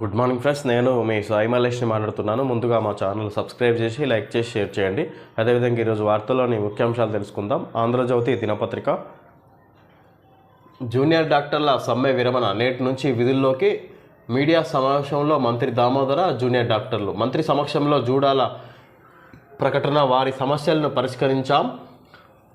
Good morning friends నేను మీ సాయి మల్లేష్ని మాట్లాడుతున్నాను. ముందుగా మా ఛానల్ సబ్స్క్రైబ్ చేసి లైక్ చేసి షేర్ చేయండి. అదేవిధంగా ఈరోజు వార్తల్లోని ముఖ్యాంశాలు తెలుసుకుందాం. ఆంధ్రజ్యోతి దినపత్రిక. జూనియర్ డాక్టర్ల సమ్మె విరమణ నేటి నుంచి విధుల్లోకి మీడియా సమావేశంలో మంత్రి దామోదర జూనియర్ డాక్టర్లు. మంత్రి సమక్షంలో జూడాల ప్రకటన వారి సమస్యలను పరిష్కరించాం.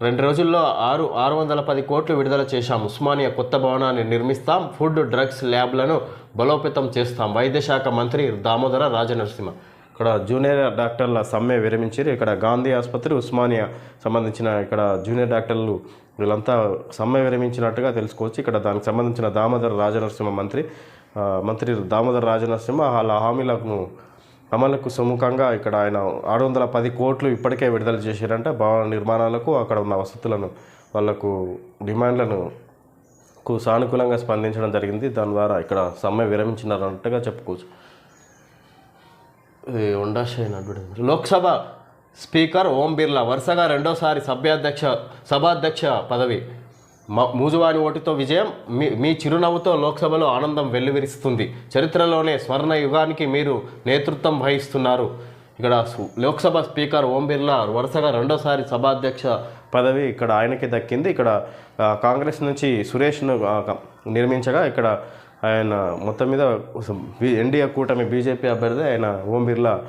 రెండు రోజుల్లో ఆరు ఆరు వందల పది కోట్లు విడుదల చేశాం. ఉస్మానియా కొత్త భవనాన్ని నిర్మిస్తాం. ఫుడ్ డ్రగ్స్ ల్యాబ్లను బలోపేతం చేస్తాం. వైద్య శాఖ మంత్రి దామోదర రాజనరసింహ. ఇక్కడ జూనియర్ డాక్టర్ల సమ్మె విరమించారు. ఇక్కడ గాంధీ ఆసుపత్రి ఉస్మానియా సంబంధించిన ఇక్కడ జూనియర్ డాక్టర్లు వీళ్ళంతా సమ్మె విరమించినట్టుగా తెలుసుకోవచ్చు. ఇక్కడ దానికి సంబంధించిన దామోదర రాజనరసింహ మంత్రి మంత్రి దామోదర రాజనరసింహ వాళ్ళ హామీలకు అమలుకు సుముఖంగా ఇక్కడ ఆయన ఆరు వందల పది కోట్లు ఇప్పటికే విడుదల చేశారంటే. భవన నిర్మాణాలకు అక్కడ ఉన్న వసతులను వాళ్ళకు డిమాండ్లను కు సానుకూలంగా స్పందించడం జరిగింది. దాని ద్వారా ఇక్కడ సమ్మె విరమించినారంటగా చెప్పుకోవచ్చు. ఇది ఉండాషైన లోక్సభ స్పీకర్ ఓం బిర్లా వరుసగా రెండోసారి సభ్యాధ్యక్ష సభాధ్యక్ష పదవి మూజువాని ఓటుతో విజయం మీ మీ చిరునవ్వుతో లోక్సభలో ఆనందం వెల్లువిరుస్తుంది. చరిత్రలోనే స్వర్ణ యుగానికి మీరు నేతృత్వం వహిస్తున్నారు. ఇక్కడ లోక్సభ స్పీకర్ ఓం బిర్లా వరుసగా రెండోసారి సభాధ్యక్ష పదవి ఇక్కడ ఆయనకి దక్కింది. ఇక్కడ కాంగ్రెస్ నుంచి సురేష్ను నిర్మించగా ఇక్కడ ఆయన మొత్తం మీద బి- ఎన్డీఏ కూటమి బీజేపీ అభ్యర్థి ఆయన ఓం బిర్లా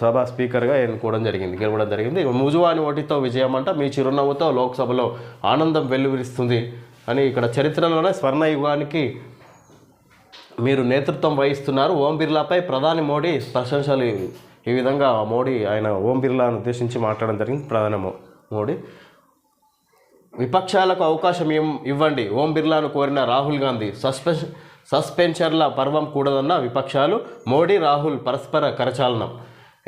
సభ స్పీకర్గా ఎన్నుకోవడం జరిగింది గెలవడం జరిగింది. ముజువాని ఓటితో విజయం అంట మీ చిరునవ్వుతో లోక్సభలో ఆనందం వెల్లువిరుస్తుంది అని ఇక్కడ చరిత్రలోనే స్వర్ణ యుగానికి మీరు నేతృత్వం వహిస్తున్నారు. ఓం బిర్లాపై ప్రధాని మోడీ ప్రశంసలు. ఈ విధంగా మోడీ ఆయన ఓం బిర్లాను ఉద్దేశించి మాట్లాడడం జరిగింది. ప్రధాని మోడీ విపక్షాలకు అవకాశం ఇవ్వండి. ఓం బిర్లాను కోరిన రాహుల్ గాంధీ సస్పెన్స్ సస్పెన్షన్ల పర్వం కూడదన్న విపక్షాలు మోడీ రాహుల్ పరస్పర కరచాలనం.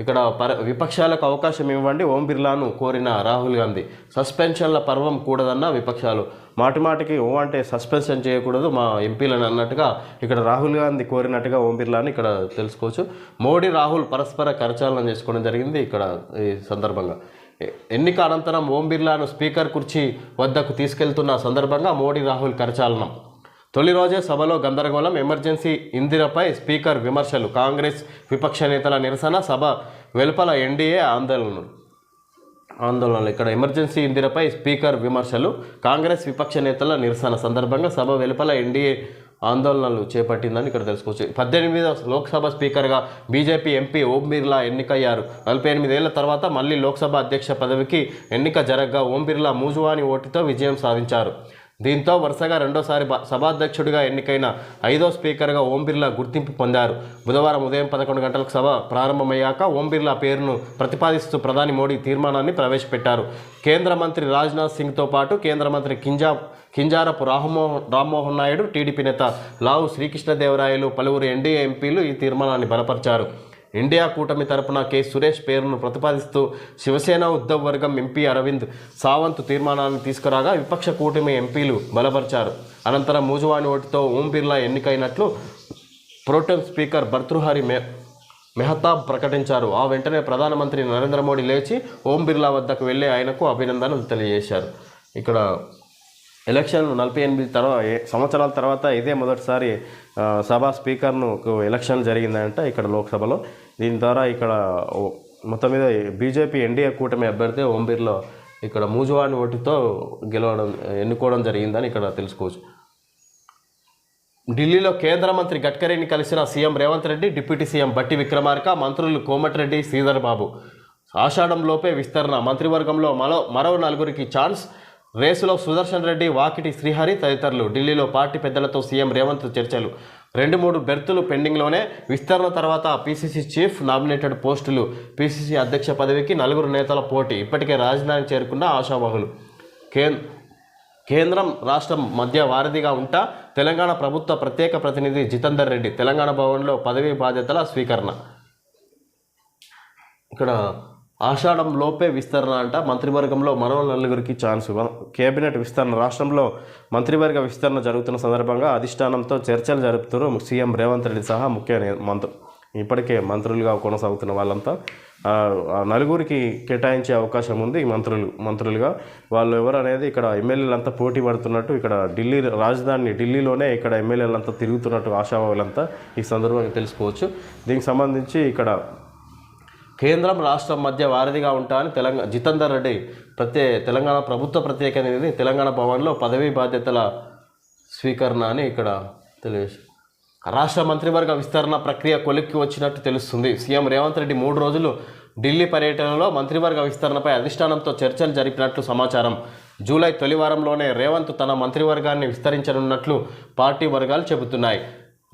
ఇక్కడ పర విపక్షాలకు అవకాశం ఇవ్వండి ఓం బిర్లాను కోరిన రాహుల్ గాంధీ. సస్పెన్షన్ల పర్వం కూడదన్న విపక్షాలు. మాటిమాటికి ఓ అంటే సస్పెన్షన్ చేయకూడదు మా ఎంపీలను అన్నట్టుగా ఇక్కడ రాహుల్ గాంధీ కోరినట్టుగా ఓం బిర్లాని ఇక్కడ తెలుసుకోవచ్చు. మోడీ రాహుల్ పరస్పర కరచాలనం చేసుకోవడం జరిగింది ఇక్కడ ఈ సందర్భంగా. ఎన్నిక అనంతరం ఓం బిర్లాను స్పీకర్ కుర్చీ వద్దకు తీసుకెళ్తున్న సందర్భంగా మోడీ రాహుల్ కరచాలనం. తొలి రోజే సభలో గందరగోళం. ఎమర్జెన్సీ ఇందిరపై స్పీకర్ విమర్శలు. కాంగ్రెస్ విపక్ష నేతల నిరసన సభ వెలుపల ఎన్డీఏ ఆందోళనలు. ఆందోళనలు ఇక్కడ. ఎమర్జెన్సీ ఇందిరపై స్పీకర్ విమర్శలు. కాంగ్రెస్ విపక్ష నేతల నిరసన సందర్భంగా సభ వెలుపల ఎన్డీఏ ఆందోళనలు చేపట్టిందని ఇక్కడ తెలుసుకోవచ్చు. పద్దెనిమిది లోక్సభ స్పీకర్గా బీజేపీ ఎంపీ ఓం బిర్లా ఎన్నికయ్యారు. నలభై ఎనిమిదేళ్ళ తర్వాత మళ్ళీ లోక్సభ అధ్యక్ష పదవికి ఎన్నిక జరగగా ఓం బిర్లా మూజువాని ఓటుతో విజయం సాధించారు. దీంతో వరుసగా రెండోసారి సభాధ్యక్షుడిగా ఎన్నికైన ఐదో స్పీకర్గా ఓం బిర్లా గుర్తింపు పొందారు. బుధవారం ఉదయం పదకొండు గంటలకు సభ ప్రారంభమయ్యాక ఓం బిర్లా పేరును ప్రతిపాదిస్తూ ప్రధాని మోడీ తీర్మానాన్ని ప్రవేశపెట్టారు. కేంద్ర మంత్రి రాజ్నాథ్ సింగ్తో పాటు కేంద్ర మంత్రి కింజా కింజారపు రామ్మోహన్ రామ్మోహన్ నాయుడు టీడీపీ నేత లావు శ్రీకృష్ణదేవరాయలు పలువురు ఎన్డీఏ ఎంపీలు ఈ తీర్మానాన్ని బలపరిచారు. ఇండియా కూటమి తరపున కె. సురేష్ పేరును ప్రతిపాదిస్తూ శివసేన ఉద్దవ్ వర్గం ఎంపీ అరవింద్ సావంత్ తీర్మానాన్ని తీసుకురాగా విపక్ష కూటమి ఎంపీలు బలపరిచారు. అనంతరం మూజువాణి ఓటుతో ఓం బిర్లా ఎన్నికైనట్లు ప్రోటెం స్పీకర్ భర్తృహరి మె మెహతాబ్ ప్రకటించారు. ఆ వెంటనే ప్రధానమంత్రి నరేంద్ర మోడీ లేచి ఓం బిర్లా వద్దకు వెళ్ళి ఆయనకు అభినందనలు తెలియజేశారు. ఇక్కడ ఎలక్షన్ నలభై ఎనిమిది తర్వాత సంవత్సరాల తర్వాత ఇదే మొదటిసారి సభ స్పీకర్ను ఎలక్షన్ జరిగిందంట ఇక్కడ లోక్సభలో. దీని ద్వారా ఇక్కడ మొత్తం మీద బీజేపీ ఎన్డీఏ కూటమి అభ్యర్థి ఓం బిర్లా ఇక్కడ మూజువాని ఓటుతో గెలవడం ఎన్నుకోవడం జరిగిందని ఇక్కడ తెలుసుకోవచ్చు. ఢిల్లీలో కేంద్ర మంత్రి గడ్కరీని కలిసిన CM Revanth Reddy deputy CM Bhatti Vikramarka మంత్రులు కోమటిరెడ్డి శ్రీధర్ బాబు. ఆషాఢంలోపే విస్తరణ. మంత్రివర్గంలో మరో మరో నలుగురికి ఛాన్స్. రేసులో సుదర్శన్ రెడ్డి వాకిటి శ్రీహరి తదితరులు. ఢిల్లీలో పార్టీ పెద్దలతో సీఎం రేవంత్ చర్చలు. రెండు మూడు బెర్తులు పెండింగ్లోనే. విస్తరణ తర్వాత పీసీసీ చీఫ్ నామినేటెడ్ పోస్టులు. పీసీసీ అధ్యక్ష పదవికి నలుగురు నేతల పోటీ. ఇప్పటికే రాజధాని చేరుకున్న ఆశావహులు కేంద్ర కేంద్రం రాష్ట్రం మధ్య వారధిగా ఉంటా. తెలంగాణ ప్రభుత్వ ప్రత్యేక ప్రతినిధి జితేందర్ రెడ్డి. తెలంగాణ భవన్లో పదవీ బాధ్యతల స్వీకరణ. ఇక్కడ ఆషాఢం లోపే విస్తరణ అంట. మంత్రివర్గంలో మరో నలుగురికి ఛాన్స్. కేబినెట్ విస్తరణ. రాష్ట్రంలో మంత్రివర్గ విస్తరణ జరుగుతున్న సందర్భంగా అధిష్టానంతో చర్చలు జరుపుతారు సీఎం రేవంత్ రెడ్డి సహా ముఖ్య మంత్రు ఇప్పటికే మంత్రులుగా కొనసాగుతున్న వాళ్ళంతా. నలుగురికి కేటాయించే అవకాశం ఉంది మంత్రులు మంత్రులుగా. వాళ్ళు ఎవరు అనేది ఇక్కడ ఎమ్మెల్యేలంతా పోటీ పడుతున్నట్టు ఇక్కడ ఢిల్లీ రాజధాని ఢిల్లీలోనే ఇక్కడ ఎమ్మెల్యేలంతా తిరుగుతున్నట్టు ఆశావాళ్ళంతా ఈ సందర్భంగా తెలుసుకోవచ్చు. దీనికి సంబంధించి ఇక్కడ కేంద్రం రాష్ట్రం మధ్య వారధిగా ఉంటా అని తెలంగాణ జితేందర్ రెడ్డి ప్రత్యే తెలంగాణ ప్రభుత్వ ప్రత్యేక నిధిని తెలంగాణ భవన్లో పదవీ బాధ్యతల స్వీకరణ అని ఇక్కడ తెలియజేశారు. రాష్ట్ర మంత్రివర్గ విస్తరణ ప్రక్రియ కొలిక్కి వచ్చినట్టు తెలుస్తుంది. సీఎం రేవంత్ రెడ్డి మూడు రోజులు ఢిల్లీ పర్యటనలో మంత్రివర్గ విస్తరణపై అధిష్టానంతో చర్చలు జరిపినట్లు సమాచారం. జూలై తొలి వారంలోనే రేవంత్ తన మంత్రివర్గాన్ని విస్తరించనున్నట్లు పార్టీ వర్గాలు చెబుతున్నాయి.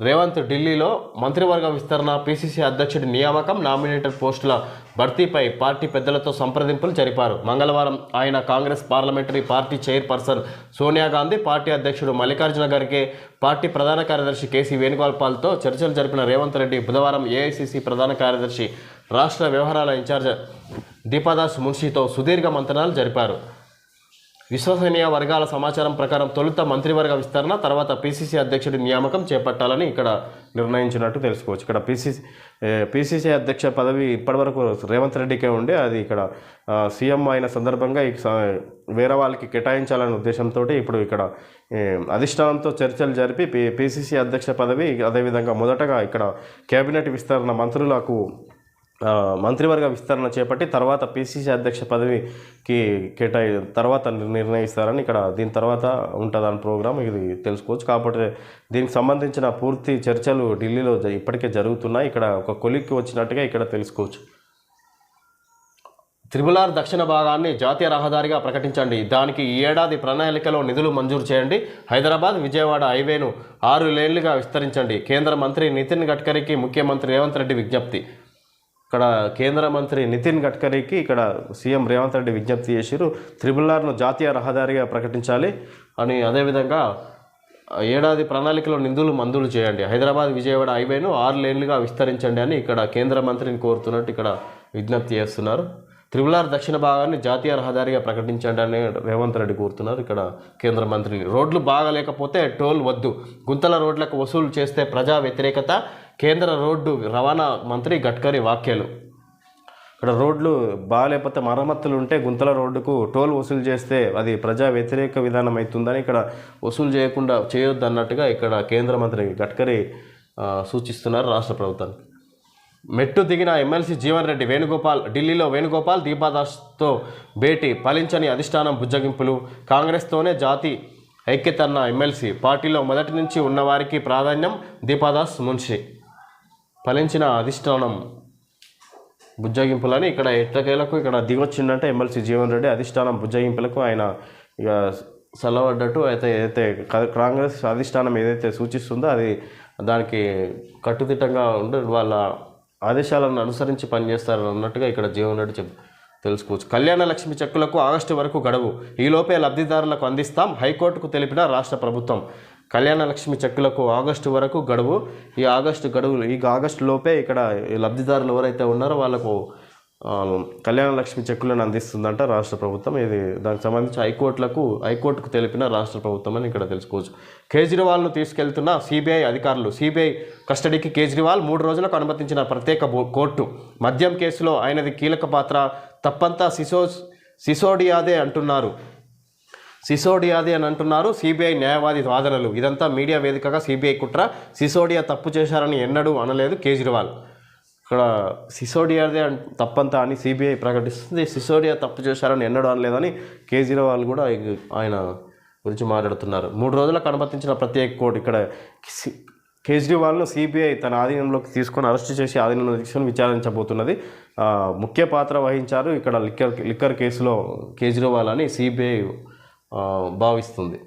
రేవంత్ ఢిల్లీలో మంత్రివర్గ విస్తరణ పిసిసి అధ్యక్షుడి నియామకం నామినేటెడ్ పోస్టుల భర్తీపై పార్టీ పెద్దలతో సంప్రదింపులు జరిపారు. మంగళవారం ఆయన Congress parliamentary party chairperson Sonia Gandhi party అధ్యక్షుడు మల్లికార్జున ఖర్గే పార్టీ ప్రధాన కార్యదర్శి కేసీ వేణుగోపాల్తో చర్చలు జరిపిన రేవంత్ రెడ్డి బుధవారం ఏఐసిసి ప్రధాన కార్యదర్శి రాష్ట్ర వ్యవహారాల ఇన్ఛార్జ్ దీపాదాస్ మున్షితో సుదీర్ఘ మంతనాలు జరిపారు. విశ్వసనీయ వర్గాల సమాచారం ప్రకారం తొలుత మంత్రివర్గ విస్తరణ తర్వాత పిసిసి అధ్యక్షుడి నియామకం చేపట్టాలని ఇక్కడ నిర్ణయించినట్టు తెలుసుకోవచ్చు. ఇక్కడ పిసిసి పిసిసి అధ్యక్ష పదవి ఇప్పటివరకు రేవంత్ రెడ్డికే ఉండే. అది ఇక్కడ సీఎం అయిన సందర్భంగా ఈ వేరే వాళ్ళకి కేటాయించాలనే ఉద్దేశంతో ఇప్పుడు ఇక్కడ అధిష్టానంతో చర్చలు జరిపి పి పిసిసి అధ్యక్ష పదవి అదేవిధంగా మొదటగా ఇక్కడ కేబినెట్ విస్తరణ మంత్రులకు మంత్రివర్గ విస్తరణ చేపట్టి తర్వాత పిసిసి అధ్యక్ష పదవికి కేటాయి తర్వాత నిర్ణయిస్తారని ఇక్కడ దీని తర్వాత ఉంటుందని ప్రోగ్రామ్ ఇది తెలుసుకోవచ్చు. కాకపోతే దీనికి సంబంధించిన పూర్తి చర్చలు ఢిల్లీలో ఇప్పటికే జరుగుతున్నాయి. ఇక్కడ ఒక కొలిక్కి వచ్చినట్టుగా ఇక్కడ తెలుసుకోవచ్చు. త్రిబులార్ దక్షిణ భాగాన్ని జాతీయ రహదారిగా ప్రకటించండి. దానికి ఈ ఏడాది ప్రణాళికలో నిధులు మంజూరు చేయండి. హైదరాబాద్ విజయవాడ హైవేను ఆరు లేన్లుగా విస్తరించండి. కేంద్ర మంత్రి నితిన్ గడ్కరీకి ముఖ్యమంత్రి రేవంత్ రెడ్డి విజ్ఞప్తి. ఇక్కడ కేంద్ర మంత్రి నితిన్ గడ్కరీకి ఇక్కడ సీఎం రేవంత్ రెడ్డి విజ్ఞప్తి చేసిరు త్రిబులార్ను జాతీయ రహదారిగా ప్రకటించాలి అని. అదేవిధంగా ఏడాది ప్రణాళికలో నిధులు మందులు చేయండి. హైదరాబాద్ విజయవాడ హైవేను ఆరు లేన్లుగా విస్తరించండి అని ఇక్కడ కేంద్ర మంత్రిని కోరుతున్నట్టు ఇక్కడ విజ్ఞప్తి చేస్తున్నారు. త్రిబులార్ దక్షిణ భాగాన్ని జాతీయ రహదారిగా ప్రకటించండి అని రేవంత్ రెడ్డి కోరుతున్నారు. ఇక్కడ కేంద్ర మంత్రిని రోడ్లు బాగాలేకపోతే టోల్ వద్దు. గుంతల రోడ్లకు వసూలు చేస్తే ప్రజా వ్యతిరేకత. కేంద్ర రోడ్డు రవాణా మంత్రి గడ్కరీ వ్యాఖ్యలు. ఇక్కడ రోడ్లు బాగాలేకపోతే మరమ్మతులు ఉంటే గుంతల రోడ్డుకు టోల్ వసూలు చేస్తే అది ప్రజా వ్యతిరేక విధానం అవుతుందని ఇక్కడ వసూలు చేయకుండా చేయొద్దు అన్నట్టుగా ఇక్కడ కేంద్ర మంత్రి గడ్కరీ సూచిస్తున్నారు రాష్ట్ర ప్రభుత్వానికి. మెట్టు దిగిన ఎమ్మెల్సీ జీవన్ రెడ్డి వేణుగోపాల్ ఢిల్లీలో వేణుగోపాల్ దీపాదాస్తో భేటీ ఫలించని అధిష్టానం బుజ్జగింపులు. కాంగ్రెస్తోనే జాతి ఐక్యతన్న ఎమ్మెల్సీ పార్టీలో మొదటి నుంచి ఉన్నవారికి ప్రాధాన్యం దీపాదాస్ మున్షి. ఫలించిన అధిష్టానం బుజ్జగింపులని ఇక్కడ ఎట్టకేలకు ఇక్కడ దిగొచ్చిందంటే ఎమ్మెల్సీ జీవన్ రెడ్డి అధిష్టానం బుజ్జగింపులకు ఆయన ఇక సెలవడ్డట్టు అయితే ఏదైతే కాంగ్రెస్ అధిష్టానం ఏదైతే సూచిస్తుందో అది దానికి కట్టుదిట్టంగా ఉండి వాళ్ళ ఆదేశాలను అనుసరించి పనిచేస్తారు అన్నట్టుగా ఇక్కడ జీవన్ రెడ్డి చెప్ తెలుసుకోవచ్చు. కళ్యాణ లక్ష్మి చెక్కులకు ఆగస్టు వరకు గడువు. ఈలోపే లబ్ధిదారులకు అందిస్తాం. హైకోర్టుకు తెలిపిన రాష్ట్ర ప్రభుత్వం. కళ్యాణ లక్ష్మి చెక్కులకు ఆగస్టు వరకు గడువు. ఈ ఆగస్టు గడువు ఈ ఆగస్టు లోపే ఇక్కడ ఈ లబ్ధిదారులు ఎవరైతే ఉన్నారో వాళ్ళకు కళ్యాణ లక్ష్మి చెక్కులను అందిస్తుందంట రాష్ట్ర ప్రభుత్వం. ఇది దానికి సంబంధించి హైకోర్టులకు హైకోర్టుకు తెలిపిన రాష్ట్ర ప్రభుత్వం అని ఇక్కడ తెలుసుకోవచ్చు. కేజ్రీవాల్ను తీసుకెళ్తున్న సిబిఐ అధికారులు సిబిఐ కస్టడీకి కేజ్రీవాల్ మూడు రోజులకు అనుమతించిన ప్రత్యేక కోర్టు. మద్యం కేసులో ఆయనది కీలక పాత్ర తప్పంతా సిసో సిసోడియాదే అంటున్నారు. సిసోడియాది అని అంటున్నారు. సిబిఐ న్యాయవాది వాదనలు. ఇదంతా మీడియా వేదికగా సిబిఐ కుట్ర. సిసోడియా తప్పు చేశారని ఎన్నడూ అనలేదు కేజ్రీవాల్. ఇక్కడ సిసోడియాదే తప్పంతా అని సిబిఐ ప్రకటిస్తుంది. సిసోడియా తప్పు చేశారని ఎన్నడూ అనలేదని కేజ్రీవాల్ కూడా ఆయన గురించి మాట్లాడుతున్నారు. మూడు రోజులకు అనుమతించిన ప్రత్యేక కోర్టు ఇక్కడ సి- కేజ్రీవాల్ను సిబిఐ తన ఆధీనంలోకి తీసుకొని అరెస్ట్ చేసి ఆధీనంలో తీసుకొని విచారించబోతున్నది. ముఖ్య పాత్ర వహించారు. ఇక్కడ లిక్కర్ లిక్కర్ కేసులో కేజ్రీవాల్ అని సిబిఐ భావిస్తుంది.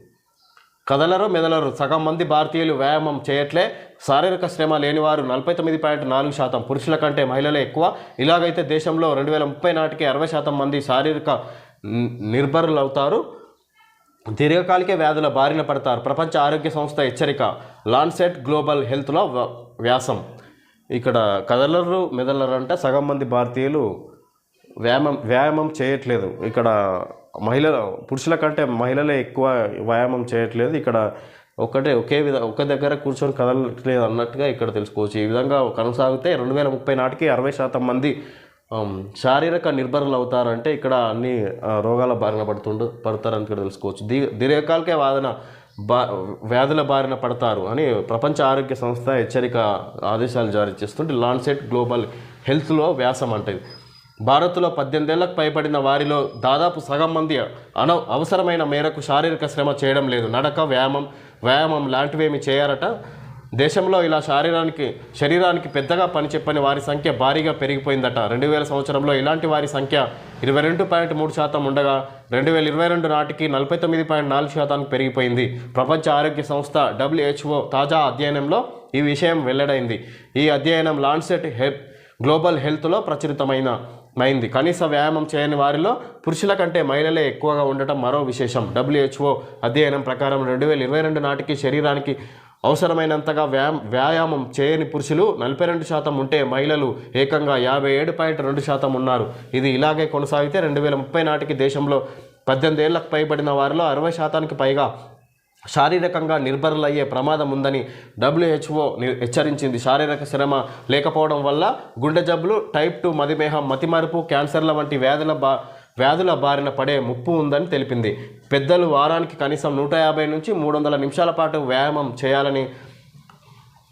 కదలరు మెదలరు. సగం మంది భారతీయులు వ్యాయామం చేయట్లే. శారీరక శ్రమ లేనివారు నలభై తొమ్మిది పాయింట్ నాలుగు శాతం. పురుషుల కంటే మహిళలే ఎక్కువ. ఇలాగైతే దేశంలో రెండు వేల ముప్పై నాటికి అరవై శాతం మంది శారీరక నిర్భరులవుతారు. దీర్ఘకాలిక వ్యాధుల బారిన పడతారు. ప్రపంచ ఆరోగ్య సంస్థ హెచ్చరిక. లాన్సెట్ గ్లోబల్ హెల్త్లో వ్యాసం. ఇక్కడ కదలరు మెదలరు అంటే సగం మంది భారతీయులు వ్యాయామం వ్యాయామం చేయట్లేదు. ఇక్కడ మహిళల పురుషుల కంటే మహిళలే ఎక్కువ వ్యాయామం చేయట్లేదు. ఇక్కడ ఒకటే ఒకే విధ ఒక దగ్గర కూర్చొని కదలట్లేదు అన్నట్టుగా ఇక్కడ తెలుసుకోవచ్చు. ఈ విధంగా కొనసాగితే రెండు వేల ముప్పై నాటికి అరవై శాతం మంది శారీరక నిర్భరలు అవుతారంటే ఇక్కడ అన్ని రోగాల బారిన పడుతుండు పడతారని ఇక్కడ తెలుసుకోవచ్చు. దీ దీర్ఘకాలిక వాదన బా వ్యాధుల బారిన పడతారు అని ప్రపంచ ఆరోగ్య సంస్థ హెచ్చరిక ఆదేశాలు జారీ చేస్తుంటే లాన్సెట్ గ్లోబల్ హెల్త్లో వ్యాసం అంటే భారత్లో పద్దెనిమిదేళ్ళకు పైబడిన వారిలో దాదాపు సగం మంది అన అవసరమైన మేరకు శారీరక శ్రమ చేయడం లేదు. నడక వ్యాయామం వ్యాయామం లాంటివేమి చేయారట దేశంలో ఇలా శారీరానికి శరీరానికి పెద్దగా పని చెప్పని వారి సంఖ్య భారీగా పెరిగిపోయిందట. రెండు వేల సంవత్సరంలో ఇలాంటి వారి సంఖ్య ఇరవై రెండు పాయింట్ మూడు శాతం ఉండగా రెండు వేల ఇరవై రెండు నాటికి నలభై తొమ్మిది పాయింట్ నాలుగు శాతానికి పెరిగిపోయింది. ప్రపంచ ఆరోగ్య సంస్థ డబ్ల్యూహెచ్ఓ తాజా అధ్యయనంలో ఈ విషయం వెల్లడైంది. ఈ అధ్యయనం లాన్సెట్ హెల్త్ గ్లోబల్ హెల్త్లో ప్రచురితమైన మైంది. కనీస వ్యాయామం చేయని వారిలో పురుషుల కంటే మహిళలే ఎక్కువగా ఉండటం మరో విశేషం. డబ్ల్యూహెచ్ఓ అధ్యయనం ప్రకారం రెండు వేల ఇరవై రెండు నాటికి శరీరానికి అవసరమైనంతగా వ్యాయామం వ్యాయామం చేయని పురుషులు నలభై రెండు శాతం ఉంటే మహిళలు ఏకంగా యాభై ఏడు పాయింట్ రెండు శాతం ఉన్నారు. ఇది ఇలాగే కొనసాగితే రెండు వేల ముప్పై నాటికి దేశంలో పద్దెనిమిది ఏళ్ళకు పైబడిన వారిలో అరవై శాతానికి పైగా శారీరకంగా నిర్భరులయ్యే ప్రమాదం ఉందని డబ్ల్యూహెచ్ఓ హెచ్చరించింది. శారీరక శ్రమ లేకపోవడం వల్ల గుండె జబ్బులు టైప్ టూ మధుమేహం మతిమరుపు క్యాన్సర్ల వంటి వ్యాధుల బా వ్యాధుల బారిన పడే ముప్పు ఉందని తెలిపింది. పెద్దలు వారానికి కనీసం నూట యాభై నుంచి మూడు వందల నిమిషాల పాటు వ్యాయామం చేయాలని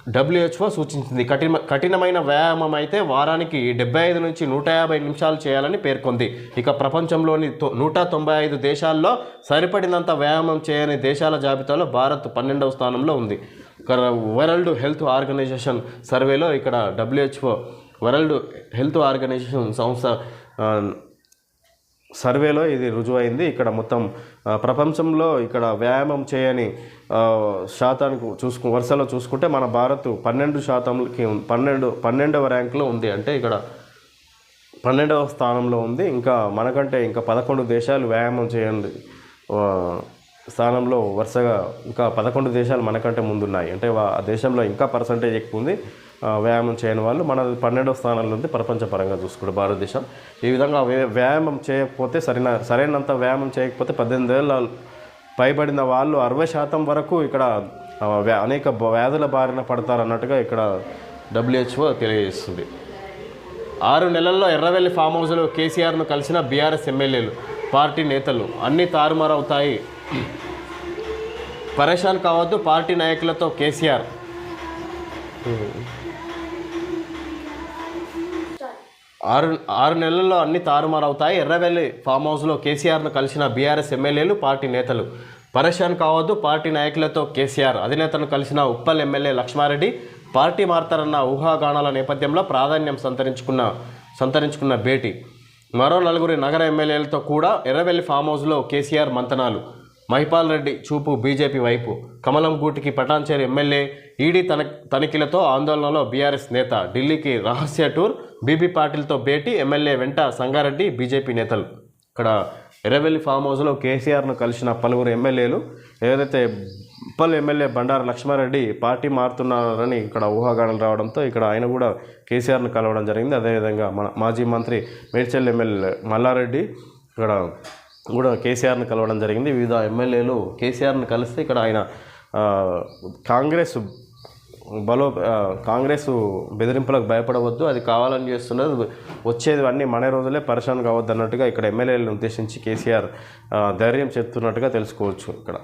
డబ్ల్యూహెచ్ఓ సూచించింది. కఠిన కఠినమైన వ్యాయామం అయితే వారానికి డెబ్బై ఐదు నుంచి నూట యాభై నిమిషాలు చేయాలని పేర్కొంది. ఇక ప్రపంచంలోని తొ- నూట తొంభై ఐదు దేశాల్లో సరిపడినంత వ్యాయామం చేయని దేశాల జాబితాలో భారత్ పన్నెండవ స్థానంలో ఉంది. వరల్డ్ హెల్త్ ఆర్గనైజేషన్ సర్వేలో ఇక్కడ డబ్ల్యూహెచ్ఓ వరల్డ్ హెల్త్ ఆర్గనైజేషన్ సంస్థ సర్వేలో ఇది రుజువైంది. ఇక్కడ మొత్తం ప్రపంచంలో ఇక్కడ వ్యాయామం చేయని శాతానికి చూసుకు వరుసలో చూసుకుంటే మన భారత్ పన్నెండు శాతంకి పన్నెండు పన్నెండవ ర్యాంకులో ఉంది. అంటే ఇక్కడ పన్నెండవ స్థానంలో ఉంది. ఇంకా మనకంటే ఇంకా పదకొండు దేశాలు వ్యాయామం చేయండి స్థానంలో వరుసగా ఇంకా పదకొండు దేశాలు మనకంటే ముందున్నాయి. అంటే ఆ దేశంలో ఇంకా పర్సంటేజ్ ఎక్కువ ఉంది. వ్యాయామం చేయని వాళ్ళు మన పన్నెండవ స్థానంలో ఉంది ప్రపంచపరంగా చూసుకుంటే భారతదేశం. ఈ విధంగా వ్య- వ్యాయామం చేయకపోతే సరైన సరైనంత వ్యాయామం చేయకపోతే పద్దెనిమిది ఏళ్ళ పైబడిన వాళ్ళు అరవై శాతం వరకు ఇక్కడ వ్యా- అనేక వ్యాధుల బారిన పడతారు అన్నట్టుగా ఇక్కడ డబ్ల్యూహెచ్ఓ తెలియజేస్తుంది. ఆరు నెలల్లో ఎర్రవెల్లి ఫామ్ హౌస్లో కేసీఆర్ను కలిసిన బీఆర్ఎస్ ఎమ్మెల్యేలు పార్టీ నేతలు అన్నీ తారుమారవుతాయి. పరేషాన్ కావద్దు పార్టీ నాయకులతో కేసీఆర్. ఆరు ఆరు నెలల్లో అన్ని తారుమారవుతాయి. ఎర్రవెల్లి ఫామ్ హౌస్లో కేసీఆర్ను కలిసిన బీఆర్ఎస్ ఎమ్మెల్యేలు పార్టీ నేతలు. పరేషాన్ కావద్దు పార్టీ నాయకులతో కేసీఆర్ అధినేతను కలిసిన ఉప్పల్ ఎమ్మెల్యే లక్ష్మారెడ్డి పార్టీ మారతారన్న ఊహాగానాల నేపథ్యంలో ప్రాధాన్యం సంతరించుకున్న సంతరించుకున్న భేటీ. మరో నలుగురి నగర ఎమ్మెల్యేలతో కూడా ఎర్రవెల్లి ఫామ్ హౌస్లో కేసీఆర్ మంతనాలు. మహిపాల్ రెడ్డి చూపు బీజేపీ వైపు. కమలం గూటికి పటాన్చేరి ఎమ్మెల్యే ఈడీ తన తనిఖీలతో ఆందోళనలో బీఆర్ఎస్ నేత ఢిల్లీకి రహస్య టూర్ బీబీ పాటిల్తో భేటీ ఎమ్మెల్యే వెంట సంగారెడ్డి బీజేపీ నేతలు. ఇక్కడ ఎర్రవెల్లి ఫామ్ హౌస్లో కేసీఆర్ను కలిసిన పలువురు ఎమ్మెల్యేలు ఏదైతే ఉప్పల్ ఎమ్మెల్యే బండారు లక్ష్మారెడ్డి పార్టీ మారుతున్నారని ఇక్కడ ఊహాగానాలు రావడంతో ఇక్కడ ఆయన కూడా కేసీఆర్ను కలవడం జరిగింది. అదేవిధంగా మన మాజీ మంత్రి మేడ్చల్ ఎమ్మెల్యే మల్లారెడ్డి ఇక్కడ కూడా కేసీఆర్ని కలవడం జరిగింది. వివిధ ఎమ్మెల్యేలు కేసీఆర్ని కలిస్తే ఇక్కడ ఆయన కాంగ్రెస్ బలో కాంగ్రెస్ బెదిరింపులకు భయపడవద్దు. అది కావాలని చేస్తున్నది. వచ్చేది అన్ని మన రోజులే పరిశాన్ కావద్దు అన్నట్టుగా ఇక్కడ ఎమ్మెల్యేలను ఉద్దేశించి కేసీఆర్ ధైర్యం చెప్తున్నట్టుగా తెలుసుకోవచ్చు ఇక్కడ.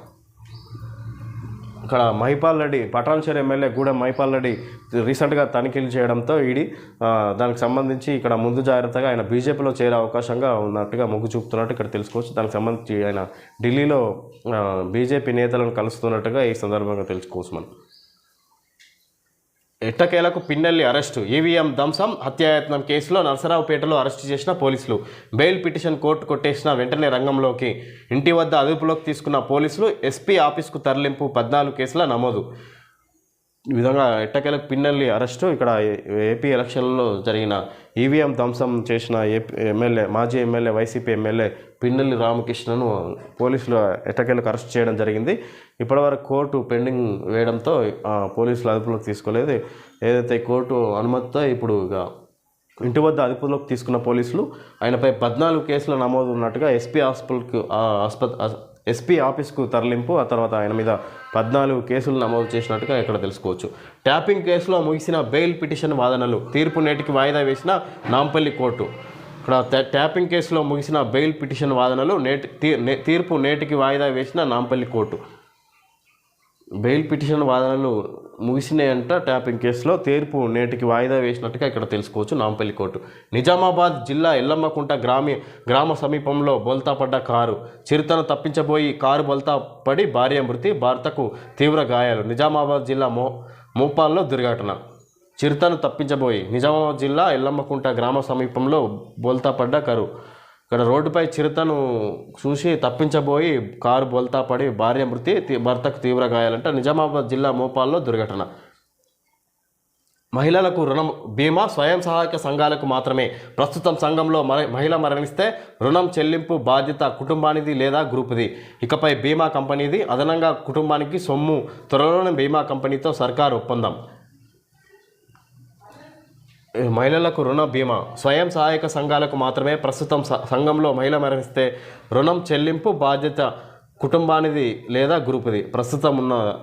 ఇక్కడ మహిపాల్ రెడ్డి పటాన్చేరు ఎమ్మెల్యే గూడెం మహిపాల్ రెడ్డి రీసెంట్గా తనిఖీలు చేయడంతో ఈడీ దానికి సంబంధించి ఇక్కడ ముందు జాగ్రత్తగా ఆయన బీజేపీలో చేరే అవకాశంగా ఉన్నట్టుగా మొగ్గు చూపుతున్నట్టు ఇక్కడ తెలుసుకోవచ్చు. దానికి సంబంధించి ఆయన ఢిల్లీలో బీజేపీ నేతలను కలుస్తున్నట్టుగా ఈ సందర్భంగా తెలుసుకోవచ్చు మనం. ఎట్టకేలకు పిన్నెల్లి అరెస్టు. ఈవీఎం ధ్వంసం హత్యాయత్నం కేసులో నరసరావుపేటలో అరెస్టు చేసిన పోలీసులు. బెయిల్ పిటిషన్ కోర్టు కొట్టేసిన వెంటనే రంగంలోకి. ఇంటి వద్ద అదుపులోకి తీసుకున్న పోలీసులు ఎస్పీ ఆఫీస్కు తరలింపు పద్నాలుగు కేసుల నమోదు. విధంగా ఎట్టకేలకు పిన్నెల్లి అరెస్టు ఇక్కడ ఏపీ ఎలక్షన్లో జరిగిన ఈవీఎం ధ్వంసం చేసిన ఏపీ ఎమ్మెల్యే మాజీ ఎమ్మెల్యే వైసీపీ ఎమ్మెల్యే పిన్నెల్లి రామకృష్ణను పోలీసులు ఎట్టకేలకు అరెస్ట్ చేయడం జరిగింది. ఇప్పటివరకు కోర్టు పెండింగ్ వేయడంతో ఆ, పోలీసులు అదుపులోకి తీసుకోలేదు. ఏదైతే కోర్టు అనుమతితో ఇప్పుడు ఇక ఇంటి వద్ద అదుపులోకి తీసుకున్న పోలీసులు ఆయనపై పద్నాలుగు కేసులు నమోదు ఉన్నట్టుగా ఎస్పీ హాస్పిటల్కి ఆస్పత్రి ఎస్పీ ఆఫీస్కు తరలింపు ఆ తర్వాత ఆయన మీద పద్నాలుగు కేసులు నమోదు చేసినట్టుగా ఇక్కడ తెలుసుకోవచ్చు. ట్యాపింగ్ కేసులో ముగిసిన బెయిల్ పిటిషన్ వాదనలు తీర్పు నేటికి వాయిదా వేసిన నాంపల్లి కోర్టు. ఇక్కడ ట్యాపింగ్ కేసులో ముగిసిన బెయిల్ పిటిషన్ వాదనలు నేటి నే- తీర్పు నేటికి వాయిదా వేసిన నాంపల్లి కోర్టు. బెయిల్ పిటిషన్ వాదనలు ముగిసినాయంట ట్యాపింగ్ కేసులో తీర్పు నేటికి వాయిదా వేసినట్టుగా ఇక్కడ తెలుసుకోవచ్చు నాంపల్లి కోర్టు. నిజామాబాద్ జిల్లా ఎల్లమ్మకుంట గ్రామీ గ్రామ సమీపంలో బోల్తా పడ్డ కారు. చిరుతను తప్పించబోయి కారు బోల్తా పడి భార్య మృతి భర్తకు తీవ్ర గాయాలు. నిజామాబాద్ జిల్లా మో మోపాల్లో దుర్ఘటన. చిరుతను తప్పించబోయి నిజామాబాద్ జిల్లా ఎల్లమ్మకుంట గ్రామ సమీపంలో బోల్తా పడ్డ కారు. ఇక్కడ రోడ్డుపై చిరుతను చూసి తప్పించబోయి కారు బోల్తా పడి భార్య మృతి భర్తకు తీవ్ర గాయాలంటే నిజామాబాద్ జిల్లా మోపాల్లో దుర్ఘటన. మహిళలకు రుణం బీమా స్వయం సహాయక సంఘాలకు మాత్రమే. ప్రస్తుతం సంఘంలో మర మహిళ మరణిస్తే రుణం చెల్లింపు బాధ్యత కుటుంబానిది లేదా గ్రూపుది. ఇకపై బీమా కంపెనీది అదనంగా కుటుంబానికి సొమ్ము త్వరలోనే బీమా కంపెనీతో సర్కారు ఒప్పందం. మహిళలకు రుణ బీమా. స్వయం సహాయక సంఘాలకు మాత్రమే ప్రస్తుతం స- సంఘంలో మహిళ మరణిస్తే రుణం చెల్లింపు బాధ్యత కుటుంబానిది లేదా గ్రూపుది. ప్రస్తుతం ఉన్న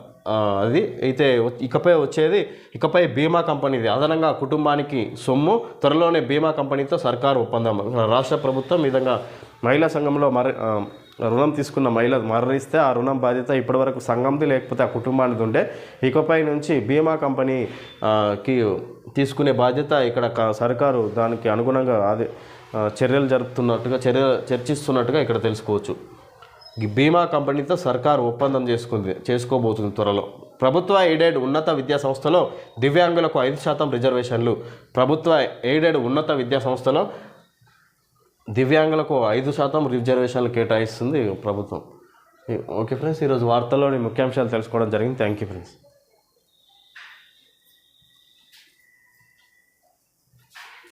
అది అయితే ఇకపై వచ్చేది ఇకపై బీమా కంపెనీది. అదనంగా కుటుంబానికి సొమ్ము త్వరలోనే బీమా కంపెనీతో సర్కారు ఒప్పందం. రాష్ట్ర ప్రభుత్వం ఈ విధంగా మహిళా సంఘంలో మర రుణం తీసుకున్న మహిళ మరణిస్తే ఆ రుణం బాధ్యత ఇప్పటివరకు సంఘంది లేకపోతే ఆ కుటుంబానికి ఉండే. ఇకపై నుంచి బీమా కంపెనీకి తీసుకునే బాధ్యత ఇక్కడ సర్కారు దానికి అనుగుణంగా అది చర్యలు జరుపుతున్నట్టుగా చర్య చర్చిస్తున్నట్టుగా ఇక్కడ తెలుసుకోవచ్చు. బీమా కంపెనీతో సర్కారు ఒప్పందం చేసుకుంది చేసుకోబోతుంది త్వరలో. ప్రభుత్వ ఎయిడెడ్ ఉన్నత విద్యా సంస్థలో దివ్యాంగులకు ఐదు శాతం రిజర్వేషన్లు. ప్రభుత్వ ఎయిడెడ్ ఉన్నత విద్యా సంస్థలో దివ్యాంగులకు ఐదు శాతం రిజర్వేషన్లు కేటాయిస్తుంది ప్రభుత్వం. ఓకే ఫ్రెండ్స్ ఈరోజు వార్తల్లోని ముఖ్యాంశాలు తెలుసుకోవడం జరిగింది. Thank you friends.